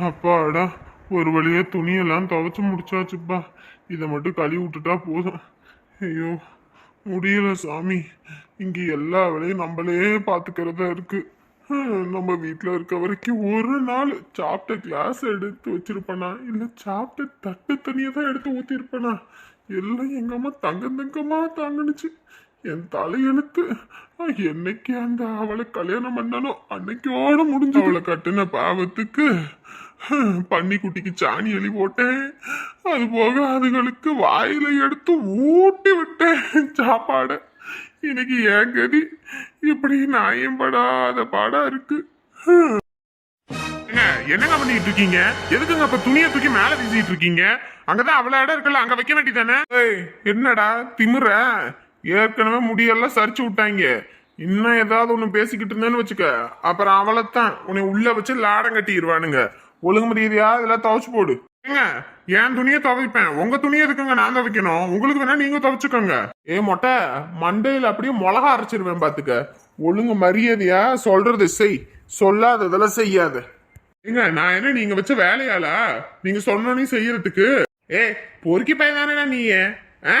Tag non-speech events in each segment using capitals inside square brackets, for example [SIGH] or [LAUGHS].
அப்பாடா ஒரு வழியாக துணியெல்லாம் துவைச்சி முடிச்சாச்சுப்பா. இதை மட்டும் கழுவி விட்டுட்டா போதும். ஐயோ முடியல சாமி. இங்கே எல்லா வேலையும் நம்மளே பார்த்துக்கிறதா இருக்குது நம்ம வீட்டில் இருக்க வரைக்கும் ஒரு நாள் சாப்பிட்ட கிளாஸ் எடுத்து வச்சிருப்பேனா? இல்லை சாப்பிட்ட தட்டு தனியாக தான் எடுத்து ஊற்றிருப்பேனா எல்லாம் எங்கள் அம்மா தங்க தங்கமாக தாங்குனுச்சு. என் தலையெழுத்து அஹ், என்னைக்கு அந்த அவளை கல்யாணம் பண்ணனோ அன்னைக்கோட முடிஞ்சு அவளை கட்டின பாவத்துக்கு பன்னிக்குட்டிக்கு சாணி எலி போட்டேன். அது போக அதுகளுக்கு வாயில எடுத்து ஊட்டி விட்டேன். சாப்பாடை. இன்னைக்கு ஏன் கதி? இப்படி நாயம் படாத பாடா இருக்கு. என்னங்க பண்ணிட்டு இருக்கீங்க? எதுக்குங்க அப்ப துணியை தூக்கி மேல வீசிட்டு இருக்கீங்க? அங்கதான் அவ்வளவு இடம் இருக்குல்ல அங்க வைக்க வேண்டியதானே? என்னடா திமிர? ஏற்கனவே முடியெல்லாம் சரிச்சு விட்டாங்க. இன்னும் ஏதாவது ஒன்னு பேசிக்கிட்டு இருந்தேன்னு வச்சுக்க. அப்புறம் அவளைத்தான் உன்னை உள்ள வச்சு லாடம் கட்டிடுவானுங்க. ஒழுங்கு மரியாதையா இதெல்லாம் துவைச்சு போடு. ஏங்க என் துணியை துவைப்பேன். உங்க துணியை எதுக்குங்க நான் துவைக்கணும்? உங்களுக்கு வேணா நீங்க துவைச்சுக்கோங்க. ஏ மொட்டை மண்டையில அப்படியே மிளகா அரைச்சிருவேன் பாத்துக்க. ஒழுங்கு மரியாதையா சொல்றது செய். சொல்லாததெல்லாம் செய்யாத. ஏங்க நான் என்ன நீங்க வச்ச வேலையாளா? நீங்க சொன்னோன்னே செய்யறதுக்கு. ஏ பொறுக்கி பையன் தானே நீ ஆ?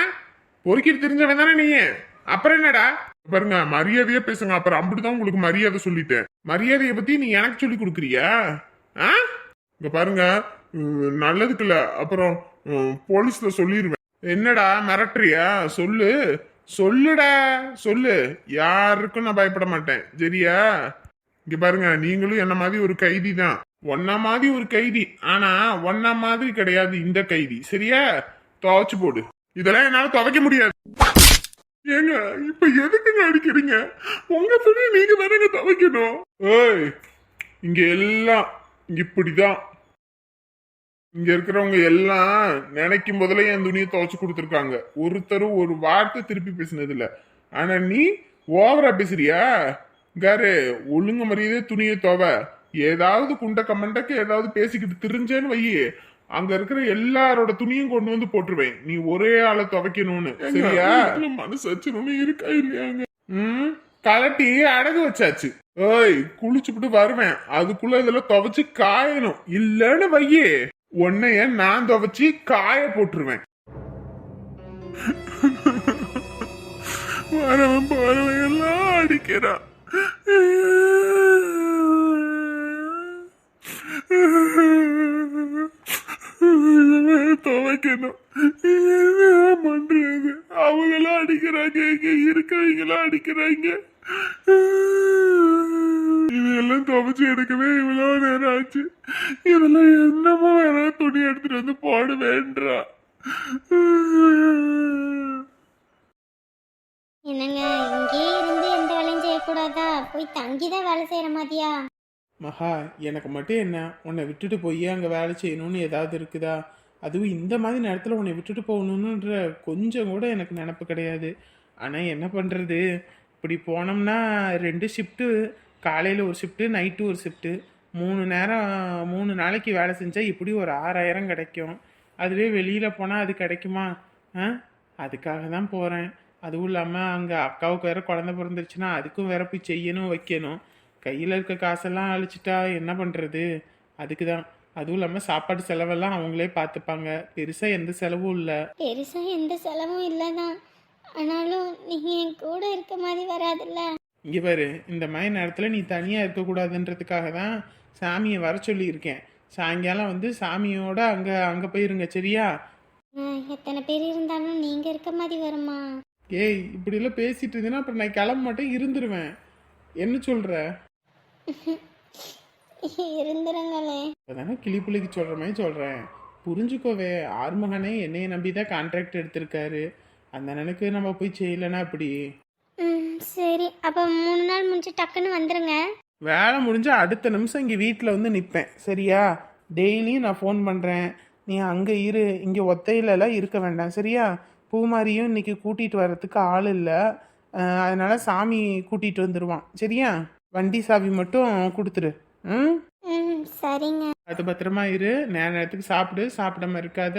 பொறுக்கிட்டு தெரிஞ்சவன் தானே நீ அப்புறம் என்னடா? பாருங்க மரியாதையா பேசுங்க. அப்புறம் அப்படிதான் உங்களுக்கு மரியாதை சொல்லிட்டேன். மரியாதையை பத்தி நீ எனக்கு சொல்லி கொடுக்குறியா? ஆ? இங்க பாருங்க நல்லதுக்குல நல்லதுக்குல்ல. அப்புறம் போலீஸ்ல சொல்லிடுவேன் என்னடா மிரட்டுறியா? சொல்லு. சொல்லுடா. சொல்லு. யாருக்கும் நான் பயப்பட மாட்டேன். சரியா? இங்க பாருங்க நீங்களும் என்ன மாதிரி ஒரு கைதி தான். ஒன்ன மாதிரி ஒரு கைதி. ஆனா ஒன்ன மாதிரி கிடையாது இந்த கைதி. சரியா? துவைச்சு போடு. இதெல்லாம் என்னால துவைக்க முடியாது. ஏங்க இப்ப எதுக்குங்க அடிக்கிறீங்க? உங்க துணி நீங்க தானங்க துவைக்கணும். ஏய் இங்க எல்லாம் இப்படிதான். இங்க இருக்கிறவங்க எல்லாம் நினைக்கும் போதுல என் துணியை துவைச்சு கொடுத்துருக்காங்க. ஒருத்தரும் ஒரு வார்த்தை திருப்பி பேசினது இல்ல ஆனா நீ ஓவரா பேசுறியா? காரு ஒழுங்கு மரியாதை துணியை துவ. ஏதாவது குண்ட கமண்டக்கு ஏதாவது பேசிக்கிட்டு திரிஞ்சேன்னு வையே அங்க இருக்கிற எல்லாரோட துணியும் கொண்டு வந்து போட்டுருவேன். நீ ஒரே ஆளை துவைக்கணும்னு. சரியா? மனசு இருக்கா இல்லையாங்க ம் கலட்டி அடகு வச்சாச்சு. ஏய் குளிச்சுப்புட்டு வருவேன். அதுக்குள்ள இதெல்லாம் துவைச்சு காயணும். இல்லன்னு வையே. உன்னைய நான் துவச்சி காய போட்டுருவேன். வரவன் போறவன் எல்லாம் அடிக்கிறான். துவைக்கணும். பண்றது அவங்களாம் அடிக்கிறாங்க. இங்க இருக்கிறவங்களாம் அடிக்கிறாங்க. இதெல்லாம் துவைச்சு எடுக்கவே இவ்வளவு நேரம் ஆச்சு. இதெல்லாம் என்னமோ வேற துணி எடுத்துட்டு வந்து போட வேண்டா என்னங்க இங்கே இருந்து எந்த வேலையும் செய்யக்கூடாதா? போய் தங்கி தான் வேலை செய்யற மாதிரியா? மகா எனக்கு மட்டும் என்ன? உன்னை விட்டுட்டு போய் அங்கே வேலை செய்யணும்னு ஏதாவது இருக்குதா? அதுவும் இந்த மாதிரி நேரத்தில் உன்னை விட்டுட்டு போகணுன்ற கொஞ்சம் கூட எனக்கு நினப்பு கிடையாது. ஆனால் என்ன பண்ணுறது இப்படி போனோம்னா ரெண்டு ஷிஃப்ட்டு காலையில் ஒரு ஷிஃப்ட்டு நைட்டு ஒரு ஷிஃப்ட்டு மூணு நேரம் மூணு நாளைக்கு வேலை செஞ்சால் இப்படி ஒரு ஆறாயிரம் கிடைக்கும். அதுவே வெளியில் போனால் அது கிடைக்குமா? ஆ? அதுக்காக தான் போகிறேன் அதுவும் இல்லாமல் அங்கே அக்காவுக்கு வேறு குழந்தை பிறந்துருச்சுன்னா அதுக்கும் வேற போய் செய்யணும் வைக்கணும். கையில் இருக்க காசெல்லாம் அழிச்சிட்டா என்ன பண்ணுறது அதுக்கு தான். அதுவும் இல்லாமல் சாப்பாடு செலவெல்லாம் அவங்களே பார்த்துப்பாங்க பெருசாக எந்த செலவும் இல்லை. பெருசாக எந்த செலவும் இல்லைதான் ஆனாலும் நீங்கள் என் கூட இருக்க மாதிரி வராதுல்ல. இங்கே பாரு இந்த மாதிரி நேரத்தில் நீ தனியாக இருக்கக்கூடாதுன்றதுக்காக தான் சாமியை வர சொல்லியிருக்கேன். சாயங்காலம் வந்து சாமியோட அங்கே அங்கே போயிருங்க சரியா? எத்தனை பேர் இருந்தாலும் நீங்க இருக்க மாதிரி வருமா ஏய் இப்படிலாம் பேசிட்டு இருந்தீங்கன்னா அப்புறம் நான் கிளம்ப மாட்டேன் இருந்துருவேன். என்ன சொல்கிற [LAUGHS] இருந்துருங்களே. இப்போதானே கிளிப்புள்ளிக்கு சொல்கிற மாதிரி சொல்கிறேன் புரிஞ்சுக்கோவே ஆறுமகனே என்னைய நம்பி தான் கான்ட்ராக்ட் எடுத்திருக்காரு. அந்த அண்ணனுக்கு நம்ம போய் செய்யலைன்னா அப்படி சரி அப்போ மூணு நாள் முடிஞ்சு டக்குன்னு வந்துருங்க. வேலை முடிஞ்சு அடுத்த நிமிஷம் இங்கே வீட்டில் வந்து நிற்பேன் சரியா? டெய்லியும் நான் ஃபோன் பண்ணுறேன் நீ அங்கே இரு. இங்கே ஒத்தையிலலாம் இருக்க வேண்டாம். சரியா? பூமாரியும் இன்னைக்கு கூட்டிகிட்டு வர்றதுக்கு ஆள் இல்லை. அதனால சாமி கூட்டிகிட்டு வந்துடுவான் சரியா? வண்டி சாவி மட்டும் கொடுத்துரு. ம்? ம் சரிங்க. அது பத்திரமா இரு. நேர நேரத்துக்கு சாப்பிடு. சாப்பிடாம இருக்காத.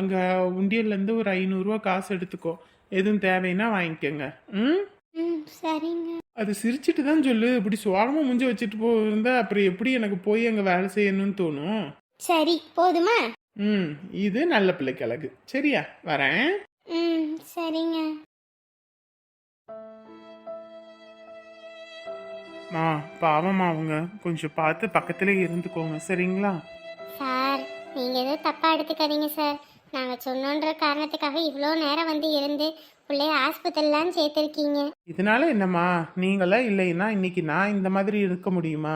அங்கே உண்டியல்லேருந்து ஒரு ஐநூறுரூவா காசு எடுத்துக்கோ. எதுவும் தேவைன்னா வாங்கிக்கோங்க. ம்? ம் சரிங்க. அது சிரிச்சிட்டு தான் சொல்லு. இப்படி சோகமா முஞ்சி வச்சுட்டு போயிருந்தா அப்புறம் எப்படி எனக்கு போய் அங்கே வேலை செய்யணும்னு தோணும்? சரி போதுமா? ம் இது நல்ல பிள்ளைக்கு அழகு சரியா? வரேன். ம் சரிங்க. மா பாவமா அவங்க. கொஞ்சம் பார்த்து பக்கத்துல இருந்துக்கோங்க. சரிங்களா? சார் நீங்கள் எதுவும் தப்பாக எடுத்துக்காதீங்க சார். நாங்கள் சொன்னோன்ற காரணத்துக்காக இவ்வளோ நேரம் வந்து இருந்து பிள்ளைய ஆஸ்பத்திரிலாம் சேர்த்துருக்கீங்க. இதனால என்னம்மா? நீங்களாம் இல்லைன்னா இன்னைக்கு நான் இந்த மாதிரி இருக்க முடியுமா?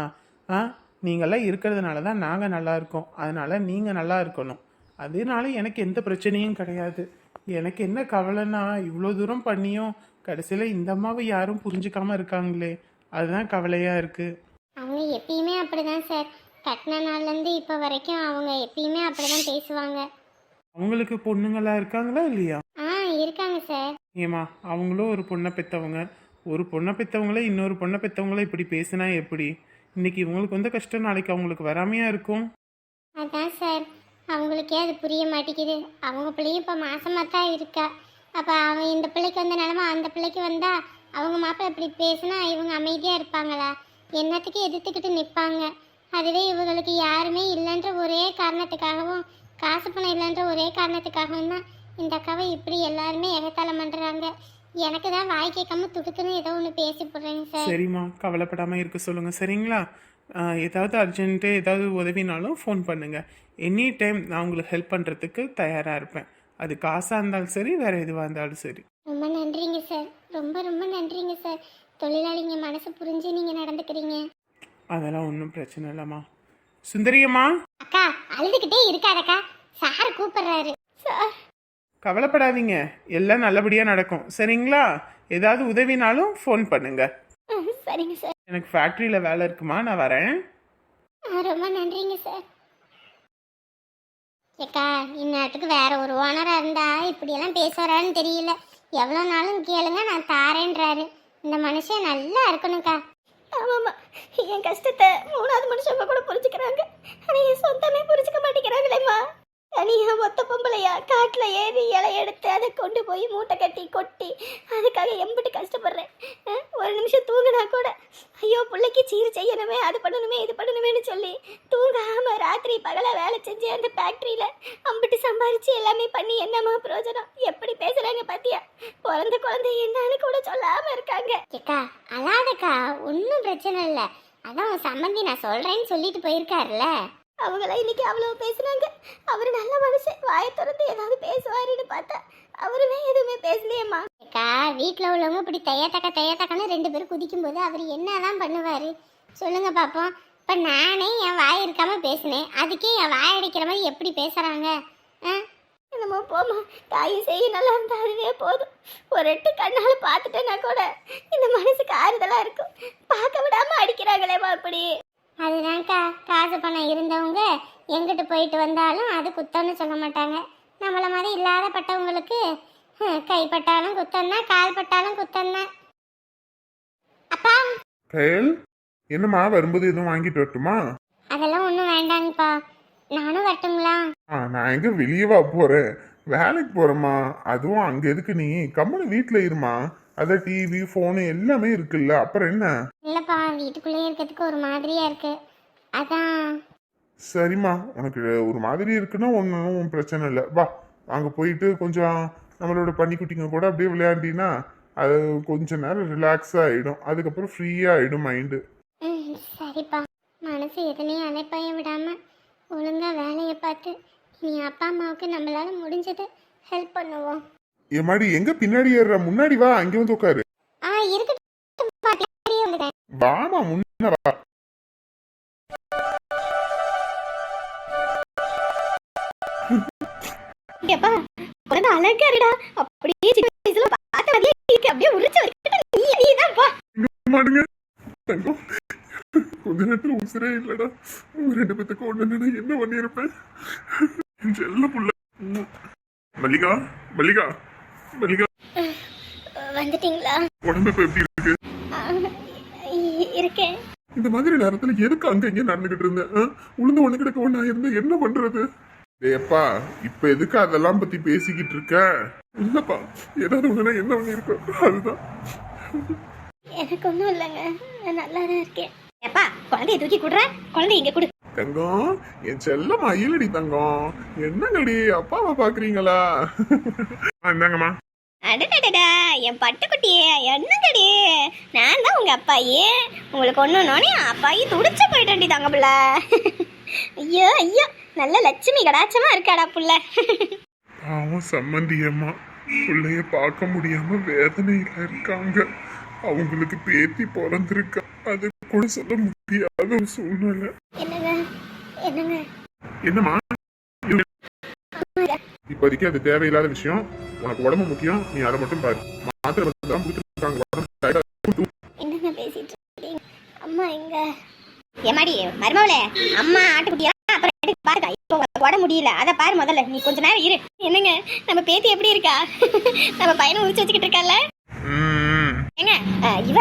ஆ? நீங்களாம் இருக்கிறதுனால தான் நாங்கள் நல்லா இருக்கோம். அதனால நீங்கள் நல்லா இருக்கணும். அதனால எனக்கு எந்த பிரச்சனையும் கிடையாது. எனக்கு என்ன கவலைன்னா இவ்வளோ தூரம் பண்ணியும் கடைசியில் இந்த அம்மாவை யாரும் புரிஞ்சுக்காம இருக்காங்களே. அதுதான் கவலையாக இருக்குது அவங்க எப்பயுமே அப்படிதான் சார். கட்டின நாள்லேருந்து இப்போ வரைக்கும் அவங்க எப்பயுமே அப்படிதான் பேசுவாங்க. அவங்களுக்கு பொண்ணுங்களா இருக்காங்களா இல்லையா? இருக்காங்க சார். ஏமா அவங்களும் ஒரு பொண்ணை பெற்றவங்க ஒரு பொண்ணை பெற்றவங்களே இன்னொரு பொண்ணை பெற்றவங்கள இப்படி பேசினா எப்படி? இன்னைக்கு இவங்களுக்கு வந்து கஷ்டம் நாளைக்கு அவங்களுக்கு வராமையா இருக்கும்? அதான் சார். அவங்களுக்கே அது புரிய மாட்டேங்குது. அவங்க பிள்ளையும் இப்போ மாசமாக தான் இருக்கா. அப்போ அவன் இந்த பிள்ளைக்கு வந்த நிலமை அந்த பிள்ளைக்கு வந்தா அவங்க மாப்பிள்ளை இப்படி பேசினா இவங்க அமைதியாக இருப்பாங்களா? என்னத்துக்கு எதிர்த்துக்கிட்டு நிற்பாங்க அதுவே இவங்களுக்கு யாருமே இல்லைன்ற ஒரே காரணத்துக்காகவும் காசு பணம் இல்லைன்ற ஒரே காரணத்துக்காகவும் தான் இந்த அக்காவை இப்படி எல்லாருமே எகத்தாளம் பண்ணுறாங்க எனக்கு தான் வாய் கேட்காம துடுக்குன்னு ஏதோ ஒன்று பேசி போடுறேங்க சார். சரிம்மா கவலைப்படாம இருக்க சொல்லுங்க. சரிங்களா? ஆஹ் ஏதாவது அர்ஜென்ட்டு ஏதாவது உதவினாலும் ஃபோன் பண்ணுங்க. எனி டைம் நான் உங்களுக்கு ஹெல்ப் பண்ணுறதுக்கு தயாராக இருப்பேன். அது காசாக இருந்தாலும் சரி வேற எதுவாக இருந்தாலும் சரி. ரொம்ப நன்றிங்க சார். ரொம்ப ரொம்ப நன்றிங்க சார். தொழிலாளிங்க மனசு புரிஞ்சு நீங்கள் நடந்துக்கிறீங்க. அதெல்லாம் ஒன்றும் பிரச்சனை இல்லைம்மா. சுந்தரியம்மா? அக்கா அழுதுகிட்டே இருக்காதக்கா. சார் கூப்பிடுறாரு. சார். கவலைப்படாதீங்க. எல்லாம் நல்லபடியாக நடக்கும். சரிங்களா? ஏதாவது உதவினாலும் ஃபோன் பண்ணுங்க. சரிங்க சார். எனக்கு ஃபேக்ட்ரியில் வேலை இருக்குமா? நான் வரேன். ரொம்ப நன்றிங்க சார். ஏக்கா இந்நேரத்துக்கு வேற ஒரு ஓனராக இருந்தா இப்படியெல்லாம் பேசுவாரான்னு தெரியல. எவ்வளோ நாளும் கேளுங்க நான் தாரேன்றாரு. இந்த மனுஷன் நல்லா இருக்கணும்க்கா. ஆமாம்மா. என் கஷ்டத்தை மூணாவது மனுஷங்க கூட புரிஞ்சுக்கிறாங்க ஆனால் என் சொந்தமே புரிஞ்சுக்க மாட்டேங்கிறாங்களேம்மா தனியா ஒத்த பொம்பளையா காட்டுல ஏறி இலை எடுத்து அதை கொண்டு போய் மூட்டை கட்டி கொட்டி அதுக்காக எம்பிட்டு கஷ்டப்படுறேன். ஒரு நிமிஷம் தூங்கினா கூட ஐயோ பிள்ளைக்கு சீர் செய்யணுமே அது பண்ணணுமே இது பண்ணணுமேனு சொல்லி தூங்காம ராத்திரி பகல வேலை செஞ்சு அந்த ஃபேக்ட்ரியில அம்பிட்டு சம்பாரிச்சு எல்லாமே பண்ணி என்னம்மா பிரயோஜனம்? எப்படி பேசுறாங்க பாத்தியா? பிறந்த குழந்தை என்னன்னு கூட சொல்லாம இருக்காங்க. அக்கா அழாதக்கா ஒன்றும் பிரச்சனை இல்லை. அதான் உன் சம்மந்தி நான் சொல்றேன்னு சொல்லிட்டு போயிருக்காருல்ல. அவங்களாம் இன்னைக்கு அவ்வளோ பேசுனாங்க. அவர் நல்ல மனுஷன். வாயை திறந்து ஏதாவது பேசுவாருன்னு பார்த்தா அவருமே எதுவுமே பேசலையேம்மா. அக்கா வீட்டில் உள்ளவங்க இப்படி தையத்தக்க தையத்தக்கன்னு ரெண்டு பேரும் குதிக்கும்போது அவர் என்னதான் பண்ணுவார்? சொல்லுங்க பார்ப்போம் இப்போ நானே என் வாய் இருக்காம பேசினேன். அதுக்கே என் வாய் அடிக்கிற மாதிரி எப்படி பேசுகிறாங்க ஆ? என்னமோ போமா தாயும் செய்ய நல்லா இருந்தா அதுவே போதும். ஒரு எட்டு கண்ணால பார்த்துட்டேன்னா கூட இந்த மனசுக்கு ஆறுதலா இருக்கும். பார்க்க விடாம அடிக்கிறாங்களேம்மா அப்படி. அதுதான்க்கா. காசு பணம் இருந்தவங்க எங்கிட்டு போயிட்டு வந்தாலும் அது குத்தம்னு சொல்ல மாட்டாங்க. நம்மள மாதிரி இல்லாதப்பட்டவங்களுக்கு ஹம், கைப்பட்டாலும் குத்தம் தான் கால் பட்டாலும் குத்தம் தான். அப்பா! கயல் என்னம்மா வரும்போது எதுவும் வாங்கிட்டு வரட்டுமா? அதெல்லாம் ஒன்றும் வேண்டாங்கப்பா. நானும் வரட்டுங்களா? ஆ நான் எங்க வெளியவா போறேன். வேலைக்கு போறேம்மா. அதுவும் அங்க எதுக்கு நீ? கம்மனு வீட்ல இருமா. அதான் டிவி ஃபோனு எல்லாமே இருக்குல்ல. அப்புறம் என்ன? இல்லைப்பா வீட்டுக்குள்ளேயே இருக்கிறதுக்கு ஒரு மாதிரியா இருக்கு. அதான். சரிம்மா உனக்கு ஒரு மாதிரி இருக்குன்னா ஒன்றும் பிரச்சனை இல்லை. வா அங்கே போயிட்டு கொஞ்சம் நம்மளோட பன்னிக்குட்டிங்க கூட அப்படியே விளையாண்டினா அது கொஞ்ச நேரம் ரிலாக்ஸாக ஆகிடும் அதுக்கப்புறம் ஃப்ரீயாக ஆகிடும் மைண்டு ம் சரிப்பா. மனசு எதுலேயும் அலைப்பாய விடாம ஒழுங்கா வேலையை பார்த்து நீ அப்பா அம்மாவுக்கு நம்மளால முடிஞ்சதை ஹெல்ப் பண்ணுவோம். என் மாடி எங்கே பின்னாடி ஏறுற? முன்னாடி வா அங்கே வந்து உட்காரு ஆ இருக்கட்டும் பாட்டி, அப்படியே வந்துட்டேன். வாமா முன்ன வா. ஏப்பா உனக்கு அழகா இருடா அப்படியே சின்ன வயசுல பார்த்த மாதிரியே இருக்கு. அப்படியே உரிச்சு வச்சுட்டு நீ நீதான்ப்பா மாடுங்க தங்கம் கொஞ்ச நேரத்துல உசுரே இல்லடா. உங்க ரெண்டு பேத்துக்கு ஒண்ணு என்ன பண்ணியிருப்பேன்? என் செல்ல புள்ள. மல்லிகா மல்லிகா. வந்துட்டீங்களா? உடம்பு இப்ப எப்படி இருக்கு? இருக்கேன். இந்த மாதிரி நேரத்துல எதுக்கு அங்க இங்க நடந்துகிட்டு இருந்தேன்? உளுந்து ஒண்ணு கிடக்க ஒண்ணா இருந்தா என்ன பண்றது? டேப்பா இப்ப எதுக்கு அதெல்லாம் பத்தி பேசிக்கிட்டு இருக்க? இல்லப்பா ஏதாவது ஒண்ணுனா என்ன பண்ணிருக்கோம் அதுதான். எனக்கு ஒன்றும் இல்லைங்க. நான் நல்லா தான் இருக்கேன். எப்பா குழந்தைய தூக்கி கொடுற? இங்கே கொடு. தங்கம் என் செல்லம் மயிலடி தங்கம் என்னங்கடி அப்பாவை பாக்குறீங்களா? இந்தாங்கம்மா. அடடடடா என் பட்டுக்குட்டியே என்னங்கடி? நான் தான் உங்க அப்பாயி. உங்களுக்கு ஒண்ணுனோனே அப்பாயி துடிச்சு போயிட்டேன்டி தங்க புள்ள. ஐயோ ஐயோ நல்ல லட்சுமி கடாச்சமா இருக்காடா புள்ள. பாவம் சம்மந்தியம்மா. பிள்ளைய பார்க்க முடியாம வேதனையில இருக்காங்க. அவங்களுக்கு பேத்தி பிறந்திருக்கா. அது கூட சொல்ல முடியாத ஒரு சூழ்நிலை. என்னங்க? என்னங்க? என்னம்மா? இப்போதைக்கு அது தேவையில்லாத விஷயம். உனக்கு உடம்பு முக்கியம் நீ அதை மட்டும் பாரு. மாத்திரை தான் கொடுத்துருக்காங்க. உடம்பு என்னங்க பேசிட்டு இருக்கீங்க? அம்மா எங்க? ஏமாடி மருமவளே அம்மா ஆட்டுக்குட்டியா? அப்புறம் எடுத்து பாருக்கா? இப்போ உடம்பு முடியல. அதை பாரு முதல்ல. நீ கொஞ்ச நேரம் இரு. என்னங்க? நம்ம பேத்தி எப்படி இருக்கா? நம்ம பையனை உரிச்சு வச்சுக்கிட்டு இருக்கால ஏங்க இவ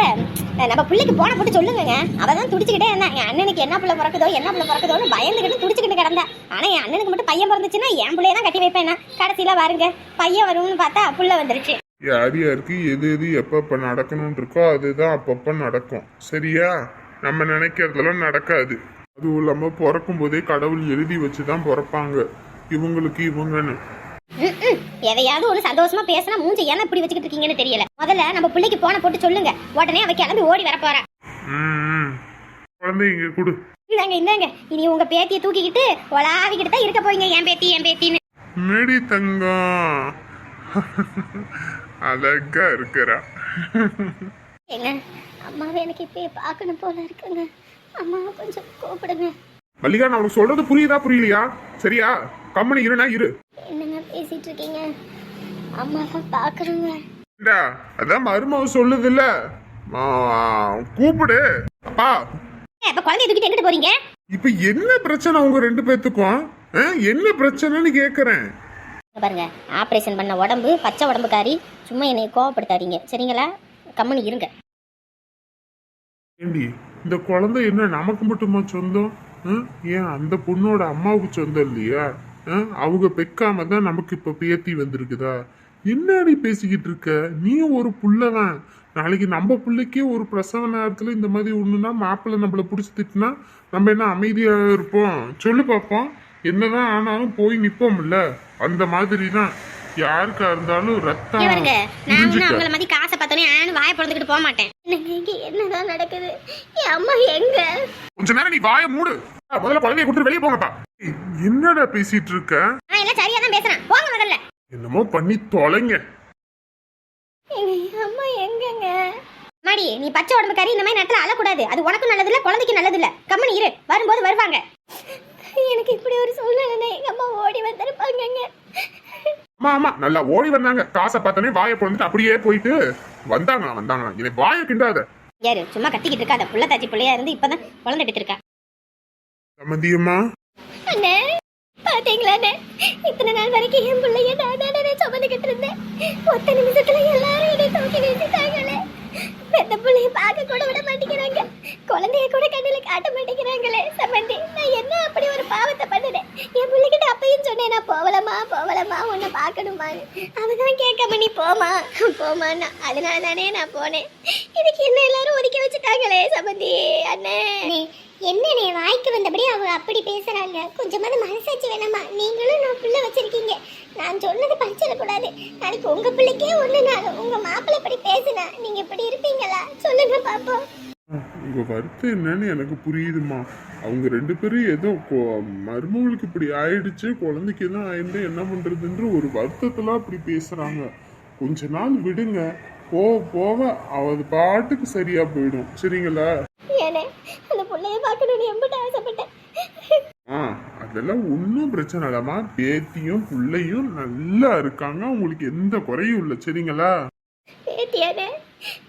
நம்ம பிள்ளைக்கு போன போட்டு சொல்லுங்க அவ தான் துடிச்சுக்கிட்டே இருந்தா. என் அண்ணனுக்கு என்ன பிள்ளை பிறக்குதோ என்ன பிள்ளை பிறக்குதோன்னு பயந்துக்கிட்டு துடிச்சுக்கிட்டு கிடந்தா. ஆனா என் அண்ணனுக்கு மட்டும் பையன் பிறந்துச்சுன்னா என் பிள்ளைய தான் கட்டி வைப்பேன் கடைசியில பாருங்க பையன் வரும்னு பார்த்தா புள்ள வந்துருச்சு. யார் யாருக்கு எது எது எப்பப்ப நடக்கணும்னு இருக்கோ அதுதான் அப்பப்ப நடக்கும். சரியா? நம்ம நினைக்கிறதெல்லாம் நடக்காது. அதுவும் இல்லாம பிறக்கும் போதே கடவுள் எழுதி வச்சுதான் பிறப்பாங்க. இவங்களுக்கு இவங்கன்னு. எதையாவது ஒரு சந்தோஷமா பேசினா மூஞ்சி ஏன் இப்படி வச்சுக்கிட்டு இருக்கீங்கன்னு தெரியல. முதல்ல நம்ம பிள்ளைக்கு போன போட்டு சொல்லுங்க. உடனே அவ கிளம்பி ஓடி வர போறா. ம், ம். குழந்தை இங்க கொடு. இந்தாங்க இந்தாங்க. இனி உங்க பேத்தியை தூக்கிக்கிட்டு ஒலாவிக்கிட்டு தான் இருக்க போறீங்க என் பேத்தி என் பேத்தின்னு. மேடி தங்கம். அழகா இருக்கிறா. ஏங்க அம்மாவை எனக்கு இப்பயே பார்க்கணும் போல இருக்குங்க. அம்மாவை கொஞ்சம் கூப்பிடுங்க. மல்லிகா நான் உனக்கு சொல்றது புரியுதா புரியலையா? சரியா? கம்மனி இருனா இரு. என்னங்க பேசிட்டு இருக்கீங்க? அம்மாவை பார்க்கணுங்க இந்தா, அதான் மருமக சொல்லுது இல்ல கூப்பிடு. அப்பா. இப்ப குழந்தைய தூக்கிட்டு எங்கிட்டு போறீங்க? இப்ப என்ன பிரச்சனை உங்க ரெண்டு பேத்துக்கும்? ஆ? என்ன பிரச்சனைன்னு கேக்குறேன். இங்க பாருங்க ஆபரேஷன் பண்ண உடம்பு பச்சை உடம்புக்காரி சும்மா என்னை கோவப்படுத்தாதீங்க. சரிங்களா? கம்முனு இருங்க. ஏண்டி இந்த குழந்தை என்ன நமக்கு மட்டுமா சொந்தம்? ஆ? ஏன் அந்த பொண்ணோட அம்மாவுக்கு சொந்தம் இல்லையா? ஆ? அவங்க பெக்காம தான் நமக்கு இப்ப பேத்தி வந்திருக்குதா? என்னடி பேசிக்கிட்டு இருக்க? நீ ஒரு புள்ளதான். நாளைக்கு நம்ம பிள்ளைக்கே ஒரு பிரசவ நேரத்துல இந்த மாதிரி ஒண்ணுனா மாப்பிள்ளை நம்மள பிடிச்சி திட்டினா நம்ம என்ன அமைதியா இருப்போம்? சொல்லு பார்ப்போம் என்னதான் ஆனாலும் போய் நிப்போம்ல. அந்த மாதிரி தான் யாருக்கா இருந்தாலும் ரத்தம் காசை பார்த்தோன்னே ஆனு வாயை பிறந்துக்கிட்டு போக மாட்டேன். என்னதான் நடக்குது? என் அம்மா எங்க? கொஞ்ச நேரம் நீ வாயை மூடு. முதல்ல குழந்தைய கொடுத்து வெளியே போங்கப்பா. என்னடா பேசிட்டு இருக்க? நான் எல்லாம் சரியா தான் பேசுறேன். போங்க முதல்ல. என்னமோ பண்ணி தொலைங்க. எங்க அம்மா எங்கங்க? மாடி நீ பச்சை உடம்புக்காரி இந்த மாதிரி நேரத்துல அழக்கூடாது. அது உனக்கும் நல்லது இல்ல குழந்தைக்கு நல்லது இல்ல கம்மனி இரு. வரும்போது வருவாங்க. எனக்கு இப்படி ஒரு சூழ்நிலை எங்க அம்மா ஓடி வந்திருப்பாங்கங்க. ஆமா ஆமா. நல்லா ஓடி வந்தாங்க. காசை பார்த்தோன்னே வாயை பொழுந்துட்டு அப்படியே போயிட்டு வந்தாங்க வந்தாங்க இதை வாயை கிண்டாத. யாரு? சும்மா கத்திக்கிட்டு இருக்காத புள்ள தாச்சி பிள்ளையா இருந்து இப்பதான் குழந்தை எடுத்திருக்கா சம்மந்தியம்மா. அண்ணே பாத்தீங்களா அண்ணே? இத்தனை நாள் வரைக்கும் என் பிள்ளைய நான் தானே சுமந்துக்கிட்டு இருந்தேன். ஒத்த நிமிஷத்துல எல்லாரும் என்னை தூக்கி வீசிட்டாங்களே. பெத்த பிள்ளைய பார்க்க கூட விட மாட்டேங்கிறாங்க. குழந்தைய கூட கண்ணில காட்ட மாட்டேங்கிறாங்களே. சம்பந்தி நான் என்ன அப்படி ஒரு பாவத்தை நான் போகலமா போகலமா உன்னை பார்க்கணுமா? அவதான் கேட்காம நீ போமா போமான்னா அதனால தானே நான் போனேன். இதுக்கு என்ன எல்லாரும் ஒதுக்கி வச்சுட்டாங்களே சம்பந்தி அண்ணே? என்னண்ணே வாய்க்கு வந்தபடி அவங்க அப்படி பேசுறாங்க. கொஞ்சமாவது மனசாட்சி வேணாமா? நீங்களும் நான் பிள்ளை வச்சிருக்கீங்க. நான் சொன்னது பழிச்சிடக்கூடாது. நாளைக்கு உங்க பிள்ளைக்கே ஒண்ணுனாலும் உங்க மாப்பிள்ளை இப்படி பேசுனா நீங்க இப்படி இருப்பீங்களா? சொல்லுங்க பாப்போம். உங்க வருத்தம் என்னன்னு எனக்கு புரியுதுமா அவங்க ரெண்டு பேரும் ஏதோ மருமகளுக்கு இப்படி ஆயிடுச்சு குழந்தைக்கு எதுவும் ஆயிருந்து என்ன பண்றதுன்ற ஒரு வருத்தத்துல அப்படி பேசுறாங்க. கொஞ்ச நாள் விடுங்க. போக போக அது பாட்டுக்கு சரியா போயிடும். சரிங்களா? ஆ அதெல்லாம் ஒன்றும் பிரச்சனை இல்லைம்மா பேத்தியும் பிள்ளையும் நல்லா இருக்காங்க. உங்களுக்கு எந்த குறையும் இல்லை. சரிங்களா? பேத்தியானே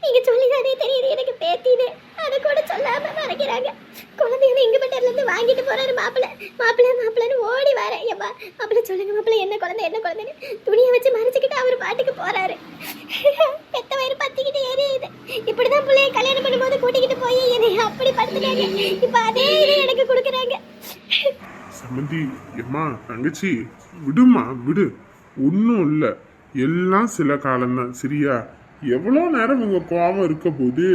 நீங்க சொல்லிதானே தெரியுது எனக்கு பேத்தின்னு. அதை கூட சொல்லாம மறைக்கிறாங்க. குழந்தைய இங்க பட்டர்ல இருந்து வாங்கிட்டு போறாரு மாப்பிள்ள. மாப்பிள்ள மாப்பிள்ளன்னு ஓடி வரேன் ஏப்பா மாப்பிள்ள சொல்லுங்க மாப்பிள்ள என்ன குழந்தை என்ன குழந்தைன்னு துணியை வச்சு மறைச்சிக்கிட்டு அவர் பாட்டுக்கு போறாரு. பெத்த வயிறு பத்திக்கிட்டு எரியுது. இப்படிதான் பிள்ளைய கல்யாணம் பண்ணும்போது கூட்டிக்கிட்டு போய் என்னை அப்படி படுத்துட்டாங்க. இப்ப அதே இதை எனக்கு கொடுக்குறாங்க. சமந்தி எம்மா தங்கச்சி விடுமா விடு. ஒன்றும் இல்லை. எல்லாம் சில காலம்தான். சரியா? எவ்வளோ நேரம் உங்கள் கோபம் இருக்க போகுது?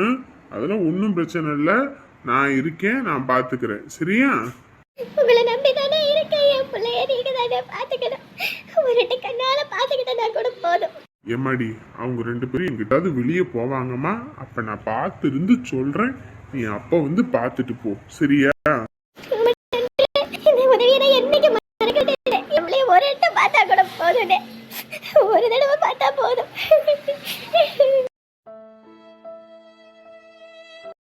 ஆ? அதெல்லாம் ஒன்றும் பிரச்சனை இல்லை. நான் இருக்கேன் நான் பார்த்துக்கிறேன் சரியா? உங்களை நம்பி தானே இருக்கேன். என் பிள்ளைய நீங்க தானே பார்த்துக்கணும் உங்கள்கிட்ட கண்ணால பார்த்துக்கிட்டா கூட போதும். ஏமாடி அவங்க ரெண்டு பேரும் எங்கிட்டாவது வெளியே போவாங்கம்மா? அப்ப நான் பார்த்து இருந்து சொல்றேன். நீ அப்ப வந்து பார்த்துட்டு போ. சரியா? ஒரு தடவை பார்த்தா போதும்.